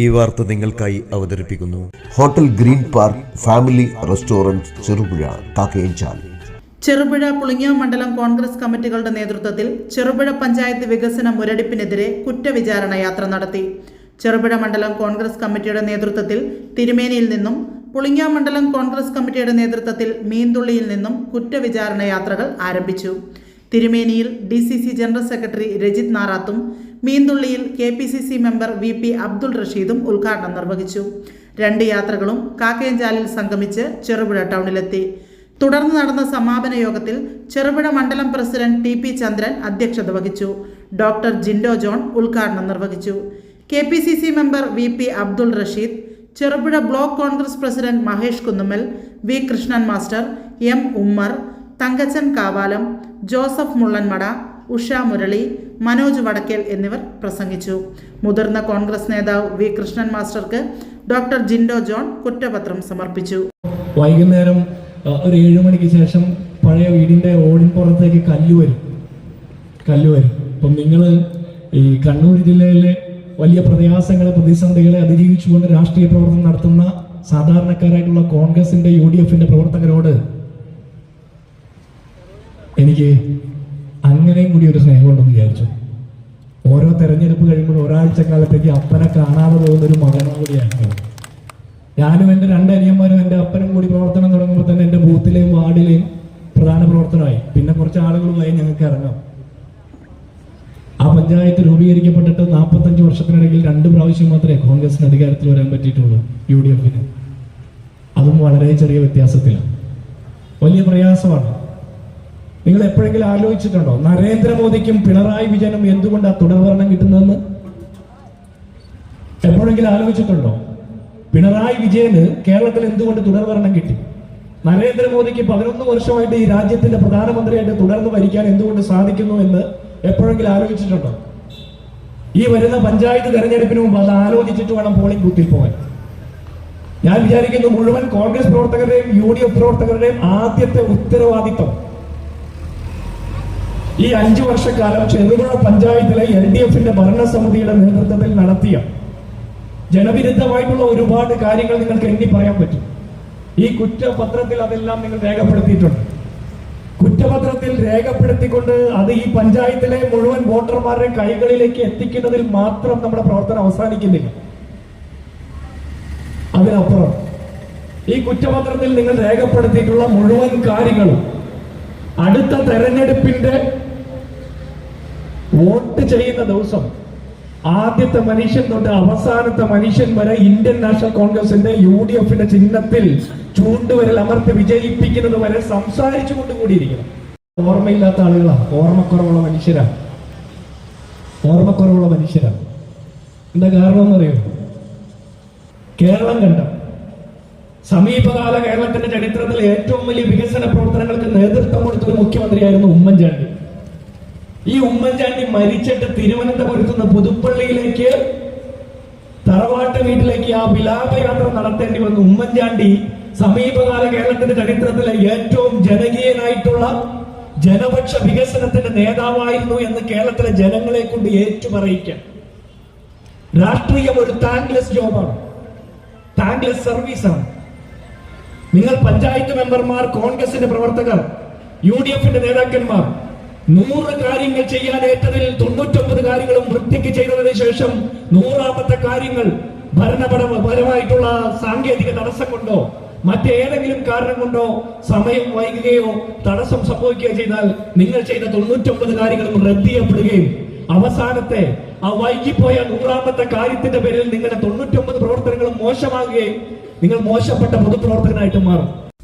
ഈ വാർത്ത നിങ്ങൾക്കായി അവതരിപ്പിക്കുന്നു. Hotel green park family restaurant Cherupuzha Kakkayanchal. Cherupuzha പുളിങ്ങിയ മണ്ഡലം കോൺഗ്രസ് കമ്മിറ്റികളുടെ നേതൃത്വത്തിൽ ചെറുപുഴ പഞ്ചായത്ത് വികസന മുരടിപ്പിനെതിരെ കുറ്റവിചാരണ യാത്ര നടത്തി. ചെറുപുഴ മണ്ഡലം കോൺഗ്രസ് കമ്മിറ്റിയുടെ നേതൃത്വത്തിൽ തിരുമേനിയിൽ നിന്നും പുളിങ്ങ മണ്ഡലം കോൺഗ്രസ് കമ്മിറ്റിയുടെ നേതൃത്വത്തിൽ മീൻതുള്ളിയിൽ നിന്നും കുറ്റവിചാരണ യാത്രകൾ ആരംഭിച്ചു. തിരുമേനിയിൽ D C C general secretary Rajith നാറാത്തും മീന്തുള്ളിയിൽ K P C C member V P Abdul റഷീദും ഉദ്ഘാടനം നിർവഹിച്ചു. രണ്ട് യാത്രകളും കാക്കയഞ്ചാലിൽ സംഗമിച്ച് ചെറുപുഴ ടൗണിലെത്തി. തുടർന്ന് നടന്ന സമാപന യോഗത്തിൽ ചെറുപുഴ മണ്ഡലം പ്രസിഡന്റ് ടി പി ചന്ദ്രൻ അധ്യക്ഷത വഹിച്ചു. ഡോക്ടർ ജിൻഡോ ജോൺ ഉദ്ഘാടനം നിർവഹിച്ചു. K P C C member V P Abdul Rasheed Cherupuzha block Congress president Mahesh Kunnummal V Krishnan master M Ummer Thankachan Kavalam Joseph Mullanmada Usha Murali Manoj Vadakkel എന്നിവർ പ്രസംഗിച്ചു. മുതിർന്ന കോൺഗ്രസ് നേതാവ് V Krishnan മാസ്റ്റർക്ക് doctor Jindo John കുറ്റപത്രം സമർപ്പിച്ചു. വൈകുന്നേരം ഒരു ഏഴു മണിക്ക് ശേഷം പഴയ വീടിന്റെ ഓടിൻ പുറത്തേക്ക് കല്ല് വരും. കല്ല് വരും. അപ്പം നിങ്ങൾ ഈ കണ്ണൂർ ജില്ലയിലെ വലിയ പ്രയാസങ്ങളെ പ്രതിസന്ധികളെ അതിജീവിച്ചുകൊണ്ട് രാഷ്ട്രീയ പ്രവർത്തനം നടത്തുന്ന സാധാരണക്കാരായിട്ടുള്ള കോൺഗ്രസിന്റെ യു ഡി എഫിന്റെ പ്രവർത്തകരോട് എനിക്ക് അങ്ങനെയും കൂടി ഒരു സ്നേഹമുണ്ടെന്ന് വിചാരിച്ചു. ഓരോ തെരഞ്ഞെടുപ്പ് കഴിയുമ്പോൾ ഒരാഴ്ച കാലത്തേക്ക് അപ്പനെ കാണാതെ പോകുന്ന ഒരു മകനും കൂടിയാണ് ഞാനും എന്റെ രണ്ട് അനിയന്മാരും എന്റെ അപ്പനും കൂടി പ്രവർത്തനം തുടങ്ങുമ്പോൾ തന്നെ എന്റെ ബൂത്തിലെയും വാർഡിലെയും പ്രധാന പ്രവർത്തനമായി. പിന്നെ കുറച്ച് ആളുകളുമായി ഞങ്ങൾക്ക് ഇറങ്ങാം. ആ പഞ്ചായത്ത് രൂപീകരിക്കപ്പെട്ടിട്ട് നാൽപ്പത്തഞ്ച് വർഷത്തിനിടയിൽ രണ്ട് പ്രാവശ്യം മാത്രമേ കോൺഗ്രസിന് അധികാരത്തിൽ വരാൻ പറ്റിയിട്ടുള്ളൂ യു ഡി എഫിന്. അതും വളരെ ചെറിയ വ്യത്യാസത്തിലാണ്. വലിയ പ്രയാസമാണ്. നിങ്ങൾ എപ്പോഴെങ്കിലും ആലോചിച്ചിട്ടുണ്ടോ? നരേന്ദ്രമോദിക്കും പിണറായി വിജയനും എന്തുകൊണ്ടാണ് തുടർഭരണം കിട്ടുന്നതെന്ന്? എപ്പോഴെങ്കിലും ആലോചിച്ചിട്ടുണ്ടോ? പിണറായി വിജയന് കേരളത്തിൽ എന്തുകൊണ്ട് തുടർഭരണം കിട്ടി? നരേന്ദ്രമോദിക്ക് പതിനൊന്ന് വർഷമായിട്ട് ഈ രാജ്യത്തിന്റെ പ്രധാനമന്ത്രിയായിട്ട് തുടർന്ന് ഭരിക്കാൻ എന്തുകൊണ്ട് സാധിക്കുന്നു എന്ന് എപ്പോഴെങ്കിലും ആലോചിച്ചിട്ടുണ്ടോ? ഈ വരുന്ന പഞ്ചായത്ത് തെരഞ്ഞെടുപ്പിന് മുമ്പ് അത് ആലോചിച്ചിട്ട് വേണം പോളിംഗ് ബൂത്തിൽ പോകാൻ. ഞാൻ വിചാരിക്കുന്നു മുഴുവൻ കോൺഗ്രസ് പ്രവർത്തകരുടെയും യു ഡി എഫ് പ്രവർത്തകരുടെയും ആദ്യത്തെ ഉത്തരവാദിത്വം ഈ അഞ്ചു വർഷക്കാലം ചെറുപുഴ പഞ്ചായത്തിലെ എൽ ഡി എഫിന്റെ ഭരണസമിതിയുടെ നേതൃത്വത്തിൽ നടത്തിയ ജനവിരുദ്ധമായിട്ടുള്ള ഒരുപാട് കാര്യങ്ങൾ നിങ്ങൾക്ക് എണ്ണി പറയാൻ പറ്റും. ഈ കുറ്റപത്രത്തിൽ അതെല്ലാം നിങ്ങൾ രേഖപ്പെടുത്തിയിട്ടുണ്ട്. കുറ്റപത്രത്തിൽ രേഖപ്പെടുത്തിക്കൊണ്ട് അത് ഈ പഞ്ചായത്തിലെ മുഴുവൻ വോട്ടർമാരുടെ കൈകളിലേക്ക് എത്തിക്കുന്നതിൽ മാത്രം നമ്മുടെ പ്രവർത്തനം അവസാനിക്കുന്നില്ല. അതിനപ്പുറം ഈ കുറ്റപത്രത്തിൽ നിങ്ങൾ രേഖപ്പെടുത്തിയിട്ടുള്ള മുഴുവൻ കാര്യങ്ങളും അടുത്ത തെരഞ്ഞെടുപ്പിന്റെ വോട്ട് ചെയ്യുന്ന ദിവസം ആദ്യത്തെ മനുഷ്യൻ തൊട്ട് അവസാനത്തെ മനുഷ്യൻ വരെ ഇന്ത്യൻ നാഷണൽ കോൺഗ്രസിന്റെ യു ഡി എഫിന്റെ ചിഹ്നത്തിൽ ചൂണ്ടുവരൽ അമർത്തി വിജയിപ്പിക്കുന്നത് വരെ സംസാരിച്ചു കൊണ്ട് കൂടിയിരിക്കണം ഓർമ്മയില്ലാത്ത ആളുകളാണ് ഓർമ്മക്കുറവുള്ള മനുഷ്യരാണ് ഓർമ്മക്കുറവുള്ള മനുഷ്യരാണ് എന്താ കാരണം എന്നറിയോ കേരളം കണ്ട. സമീപകാല കേരളത്തിന്റെ ചരിത്രത്തിലെ ഏറ്റവും വലിയ വികസന പ്രവർത്തനങ്ങൾക്ക് നേതൃത്വം കൊടുത്ത ഒരു മുഖ്യമന്ത്രിയായിരുന്നു ഉമ്മൻചാണ്ടി. ഈ ഉമ്മൻചാണ്ടി മരിച്ചിട്ട് തിരുവനന്തപുരത്ത് നിന്ന് പുതുപ്പള്ളിയിലേക്ക് തറവാട്ട് വീട്ടിലേക്ക് ആ വിലാപയാത്ര നടത്തേണ്ടി വന്നു ഉമ്മൻചാണ്ടി സമീപകാല കേരളത്തിന്റെ ചരിത്രത്തിലെ ഏറ്റവും ജനകീയനായിട്ടുള്ള ജനപക്ഷ വികസനത്തിന്റെ നേതാവായിരുന്നു എന്ന് കേരളത്തിലെ ജനങ്ങളെ കൊണ്ട് ഏറ്റുപറയിക്കാം. രാഷ്ട്രീയം ഒരു താങ്ക്ലെസ് ജോബാണ് താങ്ക്ലെസ് സർവീസാണ് നിങ്ങൾ പഞ്ചായത്ത് മെമ്പർമാർ കോൺഗ്രസിന്റെ പ്രവർത്തകർ യു ഡി എഫിന്റെ നേതാക്കന്മാർ നൂറ് കാര്യങ്ങൾ ചെയ്യാൻ ഏറ്റതിൽ തൊണ്ണൂറ്റൊമ്പത് കാര്യങ്ങളും വൃത്തിക്ക് ചെയ്തതിനു ശേഷം നൂറാമത്തെ കാര്യങ്ങൾ ഭരണപരമായിട്ടുള്ള സാങ്കേതിക തടസ്സം കൊണ്ടോ മറ്റേതെങ്കിലും കാരണം കൊണ്ടോ സമയം വൈകുകയോ തടസ്സം സംഭവിക്കുകയോ ചെയ്താൽ നിങ്ങൾ ചെയ്ത തൊണ്ണൂറ്റൊമ്പത് കാര്യങ്ങളും റദ്ദ് ചെയ്യപ്പെടുകയും അവസാനത്തെ ആ വൈകിപ്പോയ നൂറാമത്തെ കാര്യത്തിന്റെ പേരിൽ നിങ്ങളുടെ തൊണ്ണൂറ്റൊമ്പത് പ്രവർത്തനങ്ങളും മോശമാകുകയും നിങ്ങൾ മോശപ്പെട്ട പൊതുപ്രവർത്തകനായിട്ട് മാറും.